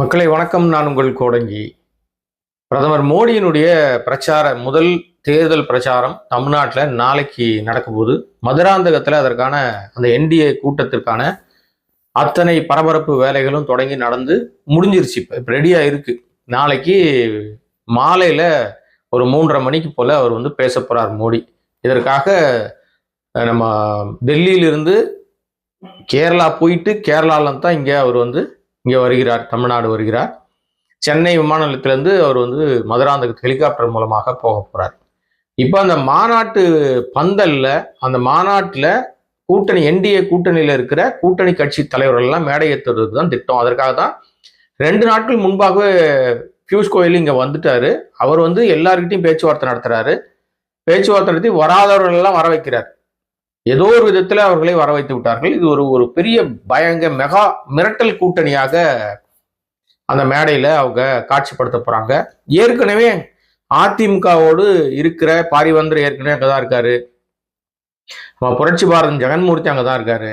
மக்களை வணக்கம். நான் உங்கள் கோடங்கி. பிரதமர் மோடியினுடைய பிரச்சார முதல் தேர்தல் பிரச்சாரம் தமிழ்நாட்டில் நாளைக்கு நடக்க போகுது. மதுராந்தகத்தில் அதற்கான அந்த என்டிஏ கூட்டத்திற்கான அத்தனை பரபரப்பு வேலைகளும் தொடங்கி நடந்து முடிஞ்சிருச்சு. இப்போ இப்போ ரெடியாக இருக்குது நாளைக்கு மாலையில் ஒரு மூன்றரை மணிக்கு போல் அவர் வந்து பேச போகிறார் மோடி. இதற்காக நம்ம டெல்லியிலிருந்து கேரளா போயிட்டு கேரளாவில் தான் இங்கே அவர் வந்து இங்கே வருகிறார் தமிழ்நாடு வருகிறார். சென்னை விமான நிலையத்திலேருந்து அவர் வந்து மதுராந்தகத்துக்கு ஹெலிகாப்டர் மூலமாக போக போகிறார் இப்போ அந்த மாநாட்டு பந்தலில் அந்த மாநாட்டில் கூட்டணி என்டிஏ கூட்டணியில் இருக்கிற கூட்டணி கட்சி தலைவர்கள் எல்லாம் மேடை ஏற்றுறதுக்கு தான் திட்டம். அதற்காக தான் ரெண்டு நாட்கள் முன்பாகவே பியூஷ் கோயில் இங்கே வந்துட்டாரு. அவர் வந்து எல்லாருக்கிட்டையும் பேச்சுவார்த்தை நடத்துகிறாரு பேச்சுவார்த்தை நடத்தி வராதவர்கள் எல்லாம் வர வைக்கிறார். ஏதோ ஒரு விதத்தில் அவர்களை வர வைத்து விட்டார்கள். இது ஒரு ஒரு பெரிய பயங்க மெகா மிரட்டல் கூட்டணியாக அந்த மேடையில் அவங்க காட்சிப்படுத்த போகிறாங்க ஏற்கனவே அதிமுகவோடு இருக்கிற பாரிவந்தர் ஏற்கனவே அங்கே தான் இருக்காரு. நம்ம புரட்சி பாரதம் ஜெகன்மூர்த்தி அங்கே தான் இருக்காரு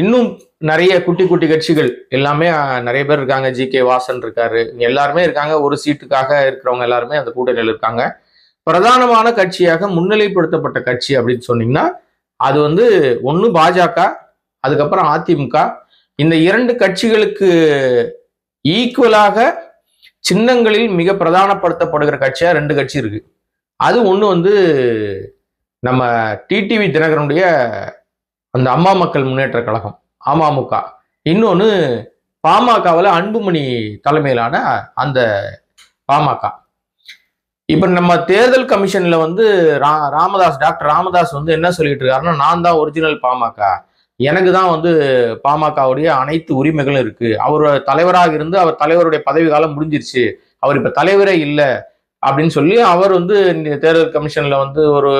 இன்னும் நிறைய குட்டி குட்டி கட்சிகள் எல்லாமே நிறைய பேர் இருக்காங்க. ஜி கே வாசன் இருக்காரு. எல்லாருமே இருக்காங்க. ஒரு சீட்டுக்காக இருக்கிறவங்க எல்லாருமே அந்த கூட்டணியில் இருக்காங்க. பிரதானமான கட்சியாக முன்னிலைப்படுத்தப்பட்ட கட்சி அப்படின்னு சொன்னீங்கன்னா அது வந்து ஒன்று பாஜக அதுக்கப்புறம் அதிமுக. இந்த இரண்டு கட்சிகளுக்கு ஈக்குவலாக சின்னங்களில் மிக பிரதானப்படுத்தப்படுகிற கட்சியாக ரெண்டு கட்சி இருக்கு. அது ஒன்று வந்து நம்ம டிடிவி தினகரனுடைய அந்த அம்மா மக்கள் முன்னேற்ற கழகம் அமமுக. இன்னொன்று பாமகவில் அன்புமணி தலைமையிலான அந்த பாமக. இப்ப நம்ம தேர்தல் கமிஷன்ல வந்து ரா ராமதாஸ் டாக்டர் ராமதாஸ் வந்து என்ன சொல்லிட்டு இருக்காருன்னா நான் தான் ஒரிஜினல் பாமக. எனக்கு தான் வந்து பாமகவுடைய அனைத்து உரிமைகளும் இருக்கு. அவர் தலைவராக இருந்து அவர் தலைவருடைய பதவி காலம் முடிஞ்சிருச்சு. அவர் இப்ப தலைவரே இல்லை அப்படின்னு சொல்லி அவர் வந்து தேர்தல் கமிஷன்ல வந்து ஒரு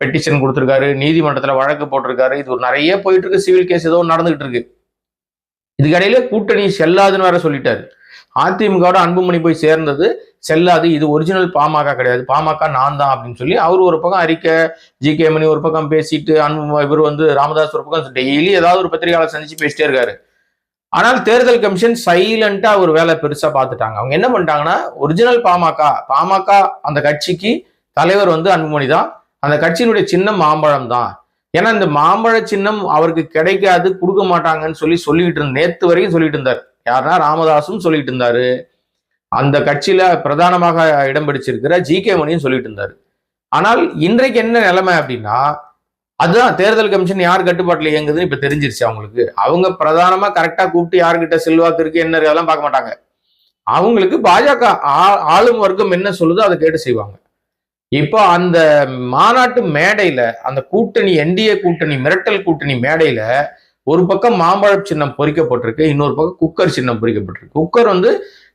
பெட்டிஷன் கொடுத்துருக்காரு. நீதிமன்றத்துல வழக்கு போட்டிருக்காரு. இது ஒரு நிறைய போயிட்டு இருக்கு. சிவில் கேஸ் ஏதோ நடந்துகிட்டு இருக்கு. இதுக்கடையில கூட்டணி செல்லாதுன்னு வேற சொல்லிட்டாரு. அதிமுகவோட அன்புமணி போய் சேர்ந்தது. செல்லாது இது ஒரிஜினல் பாமக கிடையாது. பாமக நான் தான் அப்படின்னு சொல்லி அவர் ஒரு பக்கம் அறிக்கை ஜி கே மணி ஒரு பக்கம் பேசிட்டு அன்பு இவர் வந்து ராமதாஸ் ஒரு பக்கம் டெய்லி ஏதாவது ஒரு பத்திரிகையாளர் சந்திச்சு பேசிட்டே இருக்காரு. ஆனால் தேர்தல் கமிஷன் சைலண்டா ஒரு வேலை பெருசா பார்த்துட்டாங்க. அவங்க என்ன பண்ணிட்டாங்கன்னா ஒரிஜினல் பாமக பாமக அந்த கட்சிக்கு தலைவர் வந்து அன்புமணி தான். அந்த கட்சியினுடைய சின்னம் மாம்பழம் தான். ஏன்னா இந்த மாம்பழ சின்னம் அவருக்கு கிடைக்காது கொடுக்க மாட்டாங்கன்னு சொல்லி சொல்லிக்கிட்டு இருந்த நேத்து வரைக்கும் சொல்லிட்டு இருந்தார். யாருன்னா ராமதாசும் சொல்லிட்டு இருந்தாரு. அந்த கட்சியில பிரதானமாக இடம் பிடிச்சிருக்கிற ஜி கே மணியும் சொல்லிட்டு இருந்தாரு. ஆனால் இன்றைக்கு என்ன நிலைமை அப்படின்னா அதுதான் தேர்தல் கமிஷன் யார் கட்டுப்பாட்டில் இயங்குதுன்னு இப்ப தெரிஞ்சிருச்சு அவங்களுக்கு. அவங்க பிரதானமா கரெக்டா கூப்பிட்டு யார்கிட்ட செல்வாக்கு இருக்கு என்ன அதெல்லாம் பார்க்க மாட்டாங்க. அவங்களுக்கு பாஜக ஆ- ஆளும் வர்க்கம் என்ன சொல்லுதோ அதை கேட்டு செய்வாங்க. இப்போ அந்த மாநாட்டு மேடையில அந்த கூட்டணி என்டிஏ கூட்டணி மிரட்டல் கூட்டணி மேடையில ஒரு பக்கம் மாம்பழ சின்னம் பொறிக்கப்பட்டிருக்கு இன்னொரு பக்கம் குக்கர் சின்னம் பொறிக்கப்பட்டிருக்கு. குக்கர் வந்து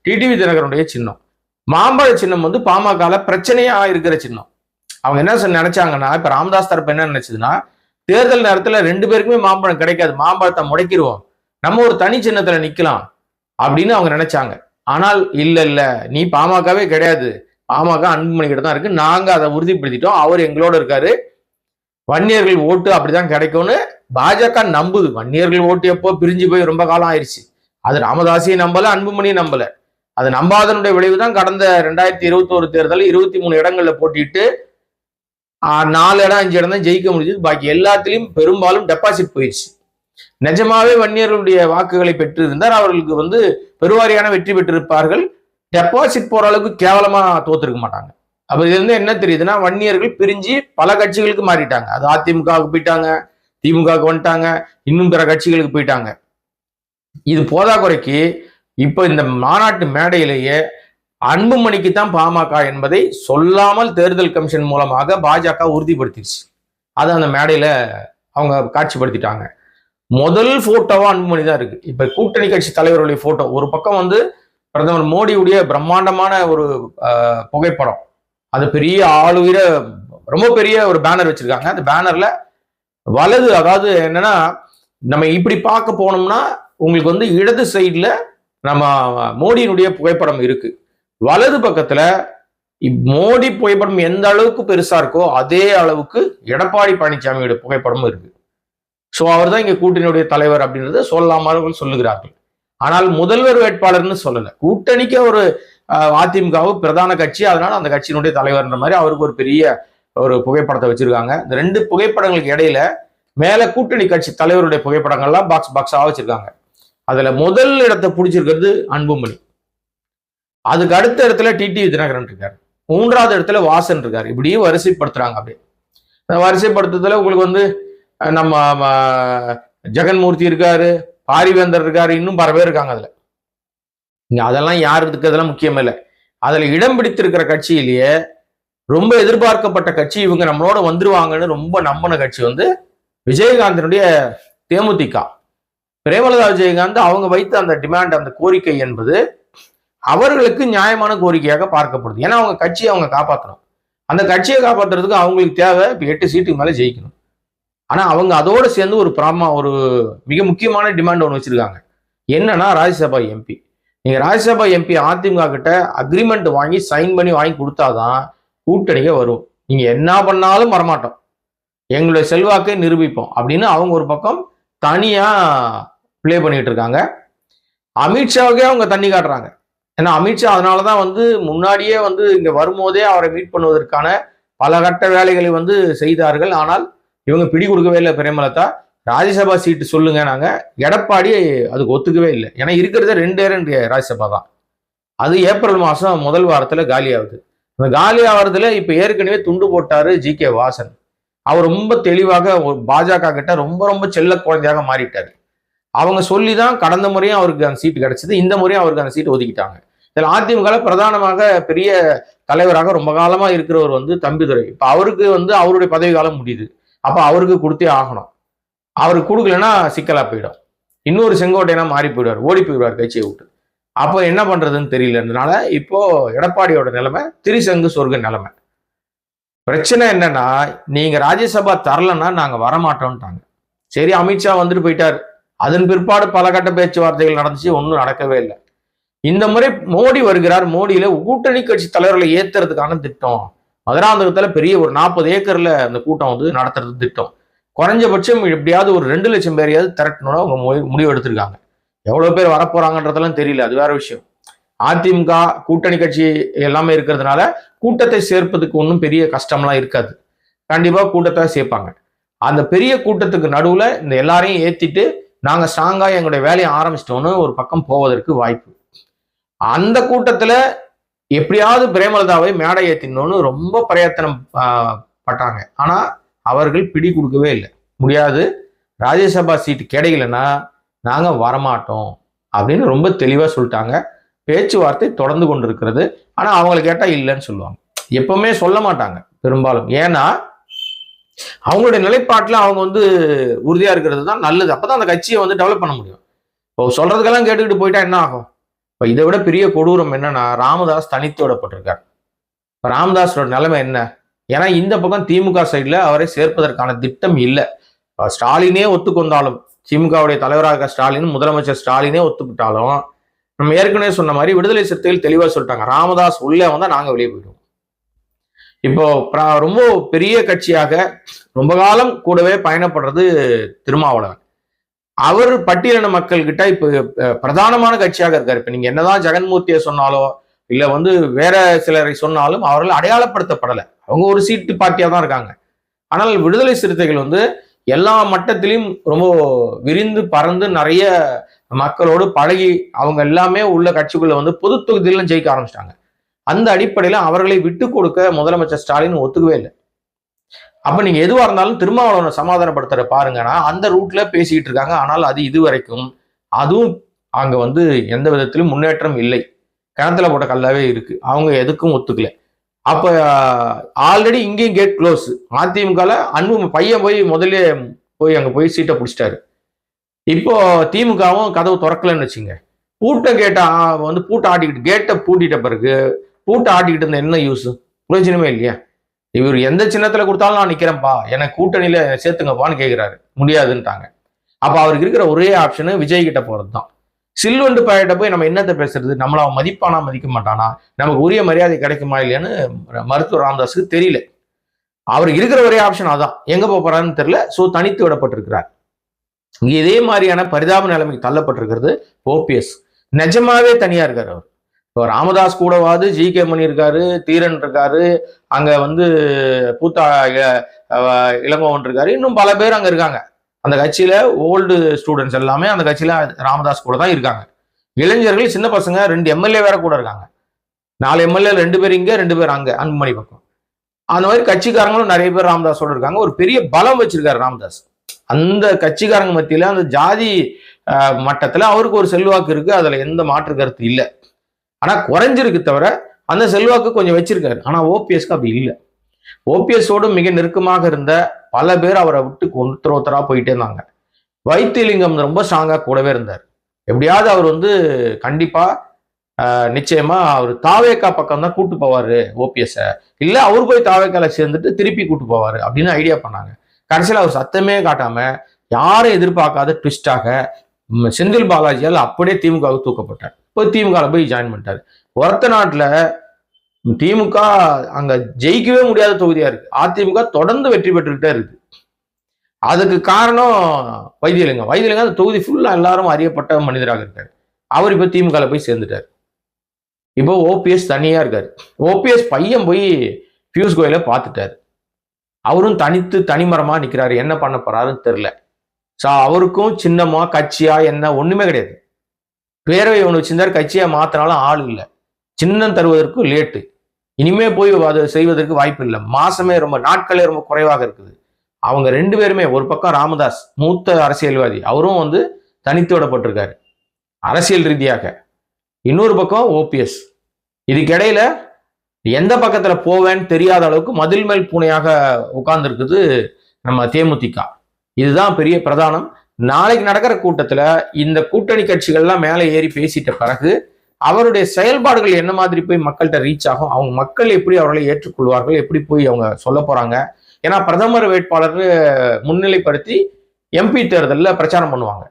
டிடிவி தினகரனுடைய சின்னம். மாம்பழ சின்னம் வந்து பாமகல பிரச்சனையா இருக்கிற சின்னம். அவங்க என்ன நினைச்சாங்கன்னா இப்ப ராமதாஸ் தரப்பு என்ன நினைச்சதுன்னா தேர்தல் நேரத்துல ரெண்டு பேருக்குமே மாம்பழம் கிடைக்காது மாம்பழத்தை முடக்கிடுவோம். நம்ம ஒரு தனி சின்னத்துல நிக்கலாம் அப்படின்னு அவங்க நினைச்சாங்க. ஆனால் இல்ல இல்ல நீ பாமகவே கிடையாது. பாமக அன்புமணி கிட்ட தான் இருக்கு. நாங்க அதை உறுதிப்படுத்திட்டோம். அவர் எங்களோட இருக்காரு. வன்னியர்கள் ஓட்டு அப்படிதான் கிடைக்கும்னு பாஜக நம்புது. வன்னியர்கள் ஓட்டு எப்போ பிரிஞ்சு போய் ரொம்ப காலம் ஆயிடுச்சு அது ராமதாசியை நம்பல அன்புமணியை நம்பல. அது நம்பாதனுடைய விளைவு தான் கடந்த ரெண்டாயிரத்தி இருபத்தோரு தேர்தல் இருபத்தி மூணு இடங்கள்ல போட்டிட்டு நாலு இடம் அஞ்சு இடம் தான் ஜெயிக்க முடிஞ்சது. பாக்கி எல்லாத்திலையும் பெரும்பாலும் டெபாசிட் போயிடுச்சு நிஜமாவே வன்னியர்களுடைய வாக்குகளை பெற்றிருந்தார். அவர்களுக்கு வந்து பெருவாரியான வெற்றி பெற்றிருப்பார்கள். டெபாசிட் போற அளவுக்கு கேவலமா தோத்துருக்க மாட்டாங்க. அப்ப இதுல இருந்து என்ன தெரியுதுன்னா வன்னியர்கள் பிரிஞ்சு பல கட்சிகளுக்கு மாறிட்டாங்க. அது அதிமுகவுக்கு போயிட்டாங்க. திமுகவுக்கு வந்துட்டாங்க இன்னும் பிற கட்சிகளுக்கு போயிட்டாங்க. இது போதாக்குறைக்கு இப்ப இந்த மாநாட்டு மேடையிலேயே அன்புமணிக்கு தான் பாமக என்பதை சொல்லாமல் தேர்தல் கமிஷன் மூலமாக பாஜக உறுதிப்படுத்திடுச்சு. அதை அந்த மேடையில அவங்க காட்சிப்படுத்திட்டாங்க. முதல் போட்டோவா அன்புமணி தான் இருக்கு. இப்ப கூட்டணி கட்சி தலைவருடைய போட்டோ ஒரு பக்கம் வந்து பிரதமர் மோடியுடைய பிரம்மாண்டமான ஒரு புகைப்படம். அது பெரிய ஆளுயிர ரொம்ப பெரிய ஒரு பேனர் வச்சிருக்காங்க. அந்த பேனர்ல வலது அதாவது என்னன்னா நம்ம இப்படி பார்க்க போனோம்னா உங்களுக்கு வந்து இடது சைடில் நம்ம மோடியினுடைய புகைப்படம் இருக்கு. வலது பக்கத்துல மோடி புகைப்படம் எந்த அளவுக்கு பெருசா இருக்கோ அதே அளவுக்கு எடப்பாடி பழனிசாமியோட புகைப்படமும் இருக்கு. ஸோ அவர் தான் இங்க கூட்டணியுடைய தலைவர் அப்படின்றத சொல்லாமல் சொல்லுகிறார்கள். ஆனால் முதல்வர் வேட்பாளர்னு சொல்லலை. கூட்டணிக்கு ஒரு அதிமுகவும் பிரதான கட்சி அதனால அந்த கட்சியினுடைய தலைவர்ன்ற மாதிரி அவருக்கு ஒரு பெரிய ஒரு புகைப்படத்தை வச்சிருக்காங்க. இந்த ரெண்டு புகைப்படங்களுக்கு இடையில மேல கூட்டணி கட்சி தலைவருடைய புகைப்படங்கள்லாம் பாக்ஸ் பாக்ஸாக வச்சிருக்காங்க. அதுல முதல் இடத்தை பிடிச்சிருக்கிறது அன்புமணி. அதுக்கு அடுத்த இடத்துல டிடி தினகரன் இருக்கார். மூன்றாவது இடத்துல வாசன் இருக்கார். இப்படியே வரிசைப்படுத்துறாங்க அப்படியே. இந்த வரிசைப்படுத்துறதுல உங்களுக்கு வந்து நம்ம ஜெகன்மூர்த்தி இருக்காரு பாரிவேந்தர் இருக்காரு இன்னும் பல பேர் இருக்காங்க அதுல. அதெல்லாம் யாருக்கு அதெல்லாம் முக்கியம் இல்லை. அதுல இடம் பிடித்திருக்கிற கட்சியிலேயே ரொம்ப எதிர்பார்க்கப்பட்ட கட்சி இவங்க நம்மளோட வந்துருவாங்கன்னு ரொம்ப நம்பின கட்சி வந்து விஜயகாந்தனுடைய தேமுதிக. பிரேமலதா விஜயகாந்த் அவங்க வைத்த அந்த டிமாண்ட் அந்த கோரிக்கை என்பது அவர்களுக்கு நியாயமான கோரிக்கையாக பார்க்கப்படுது. ஏன்னா அவங்க கட்சியை அவங்க காப்பாற்றணும் அந்த கட்சியை காப்பாத்துறதுக்கு அவங்களுக்கு தேவை. இப்போ எட்டு சீட்டுக்கு மேலே ஜெயிக்கணும். ஆனால் அவங்க அதோடு சேர்ந்து ஒரு பிராமா ஒரு மிக முக்கியமான டிமாண்ட் ஒன்று வச்சிருக்காங்க. என்னன்னா ராஜ்யசபா எம்பி நீங்கள் ராஜ்யசபா எம்பி அதிமுக கிட்ட அக்ரிமெண்ட் வாங்கி சைன் பண்ணி வாங்கி கொடுத்தாதான் கூட்டணிக்க வரும். நீங்க என்ன பண்ணாலும் வரமாட்டோம். எங்களுடைய செல்வாக்கை நிரூபிப்போம் அப்படின்னு அவங்க ஒரு பக்கம் தனியா பிளே பண்ணிட்டு இருக்காங்க. அமித்ஷாவுக்கே அவங்க தண்ணி காட்டுறாங்க. ஏன்னா அமித்ஷா அதனால தான் வந்து முன்னாடியே வந்து இங்க வரும்போதே அவரை மீட் பண்ணுவதற்கான பல கட்ட வேலைகளை வந்து செய்தார்கள். ஆனால் இவங்க பிடி கொடுக்கவே இல்லை பிரேமலதா. ராஜ்யசபா சீட்டு சொல்லுங்க நாங்க. எடப்பாடி அதுக்கு ஒத்துக்கவே இல்லை. ஏன்னா இருக்கிறதே ரெண்டே ரெண்டு ராஜ்யசபா தான் அது ஏப்ரல் மாசம் முதல் வாரத்துல காலி ஆகுது அந்த காலி ஆகிறதுல இப்ப ஏற்கனவே துண்டு போட்டாரு ஜி கே வாசன். அவர் ரொம்ப தெளிவாக ஒரு பாஜக கிட்ட ரொம்ப ரொம்ப செல்ல குழந்தையாக மாறிட்டாரு. அவங்க சொல்லி தான் கடந்த முறையும் அவருக்கு அந்த சீட்டு கிடைச்சது. இந்த முறையும் அவருக்கு அந்த சீட்டு ஒதுக்கிட்டாங்க. இதில் அதிமுக பிரதானமாக பெரிய தலைவராக ரொம்ப காலமா இருக்கிறவர் வந்து தம்பிதுரை. இப்போ அவருக்கு வந்து அவருடைய பதவி காலம் முடியுது. அப்போ அவருக்கு கொடுத்தே ஆகணும். அவருக்கு கொடுக்கலன்னா சிக்கலா போயிடும். இன்னொரு செங்கோட்டையனா மாறி போயிடுவார். ஓடி போயிடுவார் கட்சியை விட்டு. அப்போ என்ன பண்ணுறதுன்னு தெரியலன்றதுனால இப்போ எடப்பாடியோட நிலைமை திரிசங்கு சொர்க்க நிலைமை. பிரச்சனை என்னன்னா நீங்கள் ராஜ்யசபா தரலன்னா நாங்கள் வரமாட்டோம்ட்டாங்க. சரி அமித்ஷா வந்துட்டு போயிட்டார். அதன் பிற்பாடு பல கட்ட பேச்சுவார்த்தைகள் நடந்துச்சு ஒன்றும் நடக்கவே இல்லை. இந்த முறை மோடி வருகிறார் மோடியில கூட்டணி கட்சி தலைவர்களை ஏத்துறதுக்கான திட்டம். மதுராந்தகத்துல பெரிய ஒரு நாற்பது ஏக்கர்ல அந்த கூட்டம் வந்து நடத்துறது திட்டம். குறைஞ்சபட்சம் எப்படியாவது ஒரு ரெண்டு லட்சம் பேரையாவது திரட்டணும்னு அவங்க மு- முடிவு எடுத்திருக்காங்க. எவ்வளோ பேர் வரப்போறாங்கன்றதெல்லாம் தெரியல. அது வேற விஷயம். அதிமுக கூட்டணி கட்சி எல்லாமே இருக்கிறதுனால கூட்டத்தை சேர்ப்பதுக்கு ஒன்றும் பெரிய கஷ்டம்லாம் இருக்காது. கண்டிப்பாக கூட்டத்தை சேர்ப்பாங்க. அந்த பெரிய கூட்டத்துக்கு நடுவில் இந்த எல்லாரையும் ஏற்றிட்டு நாங்கள் ஸ்ட்ராங்காக எங்களுடைய வேலையை ஆரம்பிச்சிட்டோன்னு ஒரு பக்கம் போவதற்கு வாய்ப்பு. அந்த கூட்டத்தில் எப்படியாவது பிரேமலதாவை மேடை ஏற்றினோன்னு ரொம்ப பிரயத்தனம் பட்டாங்க. ஆனால் அவர்கள் பிடி கொடுக்கவே இல்லை. முடியாது. ராஜ்யசபா சீட்டு கிடைக்கலன்னா நாங்கள் வரமாட்டோம் அப்படின்னு ரொம்ப தெளிவாக சொல்லிட்டாங்க. பேச்சுவார்த்தை தொடர்ந்து கொண்டு இருக்கிறது ஆனால் அவங்களை கேட்டால் இல்லைன்னு சொல்லுவாங்க. எப்பவுமே சொல்ல மாட்டாங்க பெரும்பாலும். ஏன்னா அவங்களுடைய நிலைப்பாட்டில் அவங்க வந்து உறுதியாக இருக்கிறது தான் நல்லது. அப்போ தான் அந்த கட்சியை வந்து டெவலப் பண்ண முடியும். இப்போ சொல்கிறதுக்கெல்லாம் கேட்டுக்கிட்டு போயிட்டா என்ன ஆகும்? இப்போ இதை விட பெரிய கொடூரம் என்னன்னா ராமதாஸ் தனித்து விடப்பட்டிருக்கார். இப்போ ராமதாஸோட நிலைமை என்ன? ஏன்னா இந்த பக்கம் திமுக சைடில் அவரை சேர்ப்பதற்கான திட்டம் இல்லை. ஸ்டாலினே ஒத்துக்கொண்டாலும் திமுகவுடைய தலைவராக இருக்க ஸ்டாலின் முதலமைச்சர் ஸ்டாலினே ஒத்துக்கிட்டாலும் நம்ம ஏற்கனவே சொன்ன மாதிரி விடுதலை சிறுத்தைகள் தெளிவாக சொல்லிட்டாங்க. ராமதாஸ் உள்ளே வந்தால் நாங்கள் வெளியே போயிடுவோம். இப்போ ரொம்ப பெரிய கட்சியாக ரொம்ப காலம் கூடவே பயணப்படுறது திருமாவளவன். அவர் பட்டியலின மக்கள் கிட்ட இப்ப பிரதானமான கட்சியாக இருக்காரு. இப்ப நீங்க என்னதான் ஜெகன்மூர்த்தியை சொன்னாலோ இல்ல வந்து வேற சிலரை சொன்னாலும் அவர்கள் அடையாளப்படுத்தப்படலை. அவங்க ஒரு சீட்டு பார்ட்டியா தான் இருக்காங்க. ஆனால் விடுதலை சிறுத்தைகள் வந்து எல்லா மட்டத்திலையும் ரொம்ப விரிந்து பறந்து நிறைய மக்களோடு பழகி அவங்க எல்லாமே உள்ள கட்சிக்குள்ள வந்து பொது தொகுதியிலும் ஜெயிக்க ஆரம்பிச்சிட்டாங்க. அந்த அடிப்படையில் அவர்களை விட்டு கொடுக்க முதலமைச்சர் ஸ்டாலின் ஒத்துக்கவே இல்லை. அப்ப நீங்க எதுவா இருந்தாலும் திருமாவளவனை சமாதானப்படுத்துற பாருங்கன்னா அந்த ரூட்ல பேசிக்கிட்டு இருக்காங்க. ஆனால் அது இதுவரைக்கும் அதுவும் அங்க வந்து எந்த விதத்திலும் முன்னேற்றம் இல்லை. கிணத்துல போட்ட கல்லாவே இருக்கு. அவங்க எதுக்கும் ஒத்துக்கல. அப்ப ஆல்ரெடி இங்கேயும் கேட் க்ளோஸ் அதிமுகல அன்பு பையன் போய் முதல்ல போய் அங்க போய் சீட்டை பிடிச்சிட்டாரு. இப்போ திமுகவும் கதவு திறக்கலன்னு வச்சுங்க. பூட்டை கேட்டா வந்து பூட்டை ஆட்டிக்கிட்டு கேட்டை பூட்டிட்ட பிறகு பூட்டை ஆட்டிக்கிட்டு இருந்த என்ன யூஸ் பிரயோஜனமே இல்லையா? இவர் எந்த சின்னத்துல கொடுத்தாலும் நான் நிக்கிறேன்ப்பா. எனக்கு கூட்டணியில சேர்த்துங்கப்பான்னு கேக்குறாரு. முடியாதுன்ட்டாங்க. அப்ப அவருக்கு இருக்கிற ஒரே ஆப்ஷனு விஜய் கிட்ட போறது தான் சில்வண்டு பாயிட்ட போய் நம்ம என்னத்தை பேசுறது? நம்மள அவன் மதிப்பானா மதிக்க மாட்டானா? நமக்கு உரிய மரியாதை கிடைக்குமா இல்லையான்னு மருத்துவர் ராமதாஸுக்கு தெரியல. அவர் இருக்கிற ஒரே ஆப்ஷன் அதான். எங்க போறாருன்னு தெரியல. ஸோ தனித்து விடப்பட்டிருக்கிறார். இங்கே இதே மாதிரியான பரிதாப நிலைமைக்கு தள்ளப்பட்டிருக்கிறது ஓபிஎஸ் நிஜமாவே தனியா இருக்காரு அவர். இப்போ ராமதாஸ் கூடவாது ஜி கே மணி இருக்காரு தீரன் இருக்காரு அங்க வந்து பூத்தா இளங்கோவன் இருக்காரு. இன்னும் பல பேர் அங்க இருக்காங்க. அந்த கட்சியில ஓல்டு ஸ்டூடெண்ட்ஸ் எல்லாமே அந்த கட்சியில ராமதாஸ் கூட தான் இருக்காங்க. இளைஞர்கள் சின்ன பசங்க ரெண்டு எம்எல்ஏ வேற கூட இருக்காங்க. நாலு எம்எல்ஏ ரெண்டு பேர் இங்க ரெண்டு பேர் அங்க அன்புமணி பக்கம். அந்த மாதிரி கட்சிக்காரங்களும் நிறைய பேர் ராமதாஸோட இருக்காங்க. ஒரு பெரிய பலம் வச்சிருக்காரு ராமதாஸ். அந்த கட்சிக்காரங்க மத்தியில அந்த ஜாதி மட்டத்துல அவருக்கு ஒரு செல்வாக்கு இருக்கு. அதுல எந்த மாற்று கருத்து இல்லை. ஆனா குறைஞ்சிருக்கு தவிர அந்த செல்வாக்கு கொஞ்சம் வச்சிருக்காரு. ஆனா ஓபிஎஸ்க்கு அப்படி இல்லை. ஓபிஎஸோடு மிக நெருக்கமாக இருந்த பல பேர் அவரை விட்டு ஒருத்தர் ஒருத்தரா போயிட்டே இருந்தாங்க. வைத்தியலிங்கம் ரொம்ப ஸ்ட்ராங்காக கூடவே இருந்தார். எப்படியாவது அவர் வந்து கண்டிப்பா ஆஹ், நிச்சயமா அவர் தாவேக்கா பக்கம் தான் கூட்டு போவாரு ஓபிஎஸ். இல்ல அவர் போய் தாவேக்கால சேர்ந்துட்டு திருப்பி கூட்டு போவாரு அப்படின்னு ஐடியா பண்ணாங்க. கடைசியில் அவர் சத்தமே காட்டாம யாரும் எதிர்பார்க்காத ட்விஸ்டாக செந்தில் பாலாஜியால் அப்படியே திமுகவுக்கு தூக்கப்பட்டார். போய் திமுகவில் போய் ஜாயின் பண்ணிட்டாரு. ஒருத்த நாட்டில் திமுக அங்க ஜெயிக்கவே முடியாத தொகுதியா இருக்கு. அதிமுக தொடர்ந்து வெற்றி பெற்றுக்கிட்டே இருக்கு. அதுக்கு காரணம் வைத்தியலிங்கம். வைத்தியலிங்கம் அந்த தொகுதி ஃபுல்லா எல்லாரும் அறியப்பட்ட மனிதராக இருக்காரு. அவர் இப்ப திமுக போய் சேர்ந்துட்டார். இப்போ ஓபிஎஸ் தனியா இருக்காரு. ஓபிஎஸ் பையன் போய் பியூஷ் கோயில பார்த்துட்டாரு. அவரும் தனித்து தனிமரமா நிக்கிறாரு. என்ன பண்ண போறாருன்னு தெரியல. ஸோ அவருக்கும் சின்னமா கட்சியா என்ன ஒண்ணுமே கிடையாது. பேரவை ஒன்று வச்சிருந்தார். கட்சியா மாத்தினாலும் ஆள் இல்லை. சின்னம் தருவதற்கு லேட்டு இனிமே போய் அதை செய்வதற்கு வாய்ப்பு இல்லை. மாசமே ரொம்ப நாட்களே ரொம்ப குறைவாக இருக்குது. அவங்க ரெண்டு பேருமே ஒரு பக்கம் ராமதாஸ் மூத்த அரசியல்வாதி அவரும் வந்து தனித்து விடப்பட்டிருக்காரு. அரசியல் ரீதியாக. இன்னொரு பக்கம் ஓபிஎஸ் இதுக்கிடையில எந்த பக்கத்துல போவேன்னு தெரியாத அளவுக்கு மதில் மேல் பூனையாக உட்கார்ந்துருக்குது நம்ம தேமுதிக. இதுதான் பெரிய பிரதானம். நாளைக்கு நடக்கிற கூட்டத்துல இந்த கூட்டணி கட்சிகள்லாம் மேலே ஏறி பேசிட்ட பிறகு அவருடைய செயல்பாடுகள் என்ன மாதிரி போய் மக்கள்கிட்ட ரீச் ஆகும்? அவங்க மக்கள் எப்படி அவர்களை ஏற்றுக்கொள்வார்கள்? எப்படி போய் அவங்க சொல்ல போறாங்க? ஏன்னா பிரதமர் வேட்பாளர் முன்னிலைப்படுத்தி எம்பி தேர்தலில் பிரச்சாரம் பண்ணுவாங்க.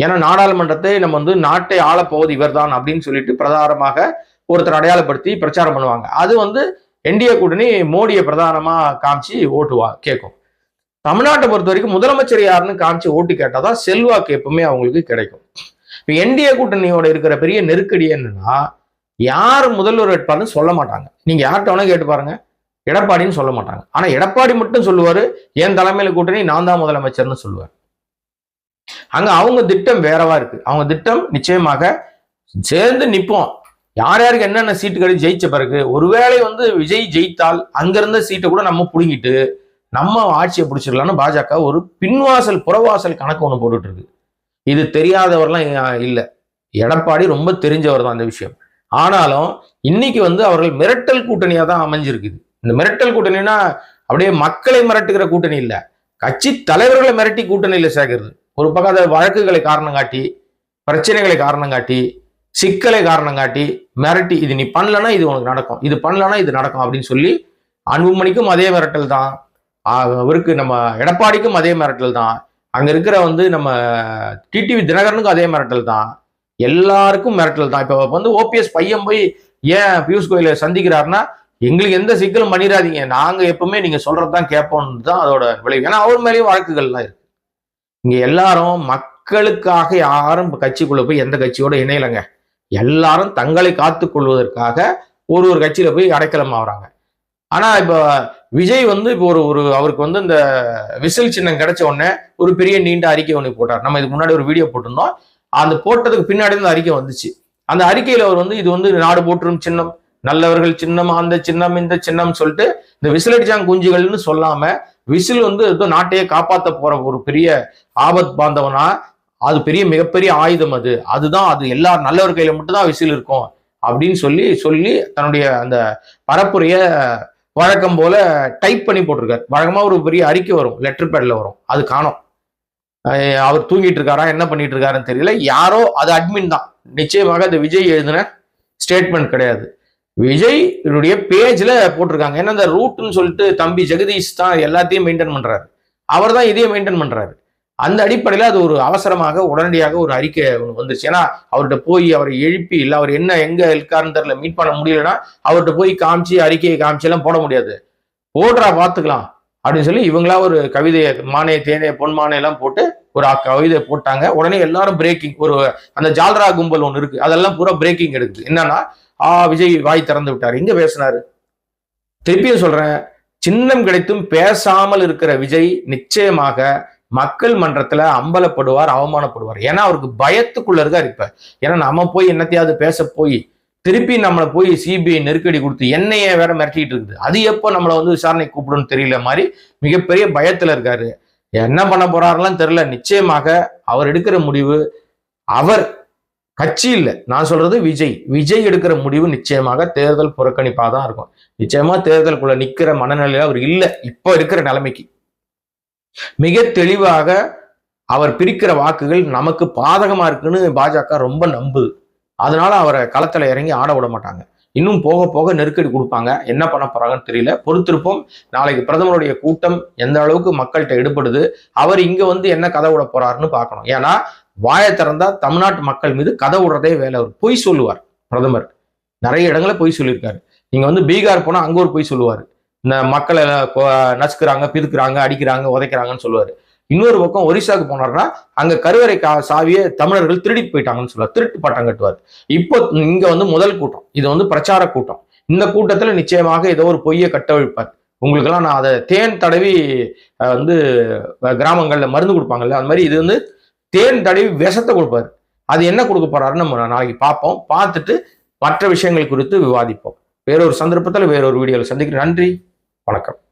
ஏன்னா நாடாளுமன்றத்தை நம்ம வந்து நாட்டை ஆளப்போவது இவர்தான் அப்படின்னு சொல்லிட்டு பிரதானமாக ஒருத்தர் அடையாளப்படுத்தி பிரச்சாரம் பண்ணுவாங்க. அது வந்து என்டிஏ கூட்டணி மோடியை பிரதானமா காமிச்சு ஓட்டுவா கேட்கும். தமிழ்நாட்டை பொறுத்த வரைக்கும் முதலமைச்சர் யாருன்னு காமிச்சு ஓட்டு கேட்டாதான் செல்வாக்கு எப்பவுமே அவங்களுக்கு கிடைக்கும். இப்போ என்டிஏ கூட்டணியோட இருக்கிற பெரிய நெருக்கடி என்னன்னா யார் முதல்வர் வேட்பாளர்னு சொல்ல மாட்டாங்க. நீங்க யார்கிட்ட வேணா கேட்டு பாருங்க. எடப்பாடின்னு சொல்ல மாட்டாங்க. ஆனா எடப்பாடி மட்டும் சொல்லுவாரு என் தலைமையில கூட்டணி நான் தான் முதலமைச்சர்னு சொல்லுவார். அங்க அவங்க திட்டம் வேறவா இருக்கு. அவங்க திட்டம் நிச்சயமாக சேர்ந்து நிற்போம் யார் யாருக்கு என்னென்ன சீட்டு கிடைச்சி ஜெயிச்ச பிறகு ஒருவேளை வந்து விஜய் ஜெயித்தால் அங்கிருந்த சீட்டை கூட நம்ம பிடுங்கிட்டு நம்ம ஆட்சியை பிடிச்சிடலாம்னு பாஜக ஒரு பின்வாசல் புறவாசல் கணக்கு ஒன்று போட்டுட்டு இருக்கு. இது தெரியாதவர்லாம் இல்லை. எடப்பாடி ரொம்ப தெரிஞ்சவர் தான் அந்த விஷயம். ஆனாலும் இன்னைக்கு வந்து அவர்கள் மிரட்டல் கூட்டணியாக தான் அமைஞ்சிருக்குது. இந்த மிரட்டல் கூட்டணினா அப்படியே மக்களை மிரட்டுகிற கூட்டணி இல்லை. கட்சி தலைவர்களை மிரட்டி கூட்டணியில் சேர்க்கிறது. ஒரு பக்கம் அதை வழக்குகளை காரணம் காட்டி பிரச்சனைகளை காரணம் காட்டி சிக்கலை காரணம் காட்டி மிரட்டி இது நீ பண்ணலன்னா இது உனக்கு நடக்கும். இது பண்ணலன்னா இது நடக்கும் அப்படின்னு சொல்லி அன்புமணிக்கும் அதே மிரட்டல் தான். அவருக்கு நம்ம எடப்பாடிக்கும் அதே மிரட்டல் தான். அங்கே இருக்கிற வந்து நம்ம டிடிவி தினகரனுக்கும் அதே மிரட்டல் தான். எல்லாருக்கும் மிரட்டல் தான். இப்போ வந்து ஓபிஎஸ் பையன் போய் ஏன் பியூஷ் கோயிலை சந்திக்கிறாருன்னா எங்களுக்கு எந்த சிக்கலும் பண்ணிடாதீங்க. நாங்கள் எப்பவுமே நீங்கள் சொல்கிறது தான் கேட்போம்னு தான் அதோட விளைவு. ஏன்னா அவர் மேலேயும் வழக்குகள்லாம் இருக்கு. இங்கே எல்லாரும் மக்களுக்காக யாரும் கட்சிக்குள்ளே போய் எந்த கட்சியோட இணையலைங்க. எல்லாரும் தங்களை காத்து கொள்வதற்காக ஒரு ஒரு கட்சியில் போய் அடைக்கலம் ஆகுறாங்க. ஆனால் இப்போ விஜய் வந்து இப்போ ஒரு ஒரு அவருக்கு வந்து இந்த விசில் சின்னம் கிடைச்ச உடனே ஒரு பெரிய நீண்ட அறிக்கை ஒன்று போட்டார். நம்ம இதுக்கு முன்னாடி ஒரு வீடியோ போட்டிருந்தோம். அந்த போட்டதுக்கு பின்னாடி இந்த அறிக்கை வந்துச்சு. அந்த அறிக்கையில் அவர் வந்து இது வந்து நாடு போற்றும் சின்னம் நல்லவர்கள் சின்னம் அந்த சின்னம் இந்த சின்னம் சொல்லிட்டு இந்த விசிலடிச்சாங்க குஞ்சுகள்னு சொல்லாம விசில் வந்து ஏதோ நாட்டையே காப்பாற்ற போற ஒரு பெரிய ஆபத் பாந்தவனா அது பெரிய மிகப்பெரிய ஆயுதம் அது. அதுதான் அது. எல்லா நல்லவர் கையில மட்டும்தான் விசில் இருக்கும் அப்படின்னு சொல்லி சொல்லி தன்னுடைய அந்த பரப்புரைய வழக்கம் போல டைப் பண்ணி போட்டிருக்காரு. வழக்கமா ஒரு பெரிய அறிக்கை வரும். லெட்டர் பேட்ல வரும். அது காணும். அவர் தூங்கிட்டு இருக்காரா? என்ன பண்ணிட்டு இருக்காருன்னு தெரியல. யாரோ அது அட்மின் தான். நிச்சயமாக அது விஜய் எழுதின ஸ்டேட்மெண்ட் கிடையாது. விஜய் இவருடைய பேஜ்ல போட்டிருக்காங்க. ஏன்னா இந்த ரூட்னு சொல்லிட்டு தம்பி ஜெகதீஷ் தான் எல்லாத்தையும் மெயின்டைன் பண்றாரு. அவர் தான் இதையும் மெயின்டைன் பண்றாரு. அந்த அடிப்படையில் அது ஒரு அவசரமாக உடனடியாக ஒரு அறிக்கை ஒன்று வந்துருச்சு. ஏன்னா அவர்கிட்ட போய் அவரை எழுப்பி இல்லை அவர் என்ன எங்க இருக்காருன்னு தெரியல மீட் பண்ண முடியலன்னா அவர்கிட்ட போய் காமிச்சு அறிக்கையை காமிச்சு எல்லாம் போட முடியாது. போடுறா பார்த்துக்கலாம் அப்படின்னு சொல்லி இவங்களா ஒரு கவிதையை மானே தேனே பொன்மானே எல்லாம் போட்டு ஒரு அ- கவிதை போட்டாங்க. உடனே எல்லாரும் பிரேக்கிங் ஒரு அந்த ஜால்ரா கும்பல் ஒன்று இருக்கு. அதெல்லாம் பூரா பிரேக்கிங் எடுக்குது. என்னன்னா ஆ விஜய் வாய் திறந்து விட்டார். இங்கே பேசினாரு? திருப்பியும் சொல்றேன். சின்னம் கிடைத்தும் பேசாமல் இருக்கிற விஜய் நிச்சயமாக மக்கள் மன்றத்துல அம்பலப்படுவார் அவமானப்படுவார். ஏன்னா அவருக்கு பயத்துக்குள்ள இருக்கார் இப்ப. ஏன்னா நம்ம போய் என்னத்தையாவது பேச போய் திருப்பி நம்மளை போய் சிபிஐ நெருக்கடி கொடுத்து என்னையே வேற மிரட்டிட்டு இருக்குது. அது எப்போ நம்மளை வந்து விசாரணை கூப்பிடுன்னு தெரியல மாதிரி மிகப்பெரிய பயத்துல இருக்காரு. என்ன பண்ண போறாருலாம் தெரியல. நிச்சயமாக அவர் எடுக்கிற முடிவு அவர் கட்சி இல்லை. நான் சொல்றது விஜய். விஜய் எடுக்கிற முடிவு நிச்சயமாக தேர்தல் புறக்கணிப்பாக தான் இருக்கும். நிச்சயமா தேர்தலுக்குள்ள நிக்கிற மனநிலையில அவர் இல்லை. இப்போ இருக்கிற நிலைமைக்கு. மிக தெளிவாக அவர் பிரிக்கிற வாக்குகள் நமக்கு பாதகமா இருக்குன்னு பாஜக ரொம்ப நம்புது அதனால அவரை களத்துல இறங்கி ஆட விட மாட்டாங்க. இன்னும் போக போக நெருக்கடி கொடுப்பாங்க. என்ன பண்ண போறாங்கன்னு தெரியல. பொறுத்திருப்போம். நாளைக்கு பிரதமருடைய கூட்டம் எந்த அளவுக்கு மக்கள்கிட்ட எடுபடுது அவர் இங்க வந்து என்ன கதை விட போறாருன்னு பார்க்கணும். ஏன்னா வாயை திறந்தா தமிழ்நாட்டு மக்கள் மீது கதை விடுறதே வேலை அவர். பொய் சொல்லுவார் பிரதமர். நிறைய இடங்களை பொய் சொல்லியிருக்காரு. நீங்க வந்து பீகார் போனா அங்க ஒரு பொய் சொல்லுவாரு. மக்களை நசுக்கிறாங்க பிதுக்குறாங்க அடிக்கிறாங்க உதைக்கிறாங்கன்னு சொல்லுவாரு. இன்னொரு பக்கம் ஒரிசாக்கு போனார்னா அங்க கருவறை கா சாவியை தமிழர்கள் திருடிட்டு போயிட்டாங்கன்னு சொல்லுவார். திருட்டு பட்டம் கட்டுவார். இப்போ இங்க வந்து முதல் கூட்டம். இது வந்து பிரச்சார கூட்டம். இந்த கூட்டத்துல நிச்சயமாக ஏதோ ஒரு பொய்யை கட்டவிழ்ப்பார் உங்களுக்கெல்லாம் நான் அதை தேன் தடவி வந்து கிராமங்கள்ல மருந்து கொடுப்பாங்கல்ல அந்த மாதிரி இது வந்து தேன் தடவி விஷத்தை கொடுப்பாரு. அது என்ன கொடுக்க போறாருன்னு நம்ம நாளைக்கு பார்ப்போம். பார்த்துட்டு மற்ற விஷயங்கள் குறித்து விவாதிப்போம். வேறொரு சந்தர்ப்பத்தில் வேறொரு வீடியோவில் சந்திக்கிறேன். நன்றி. வணக்கம்.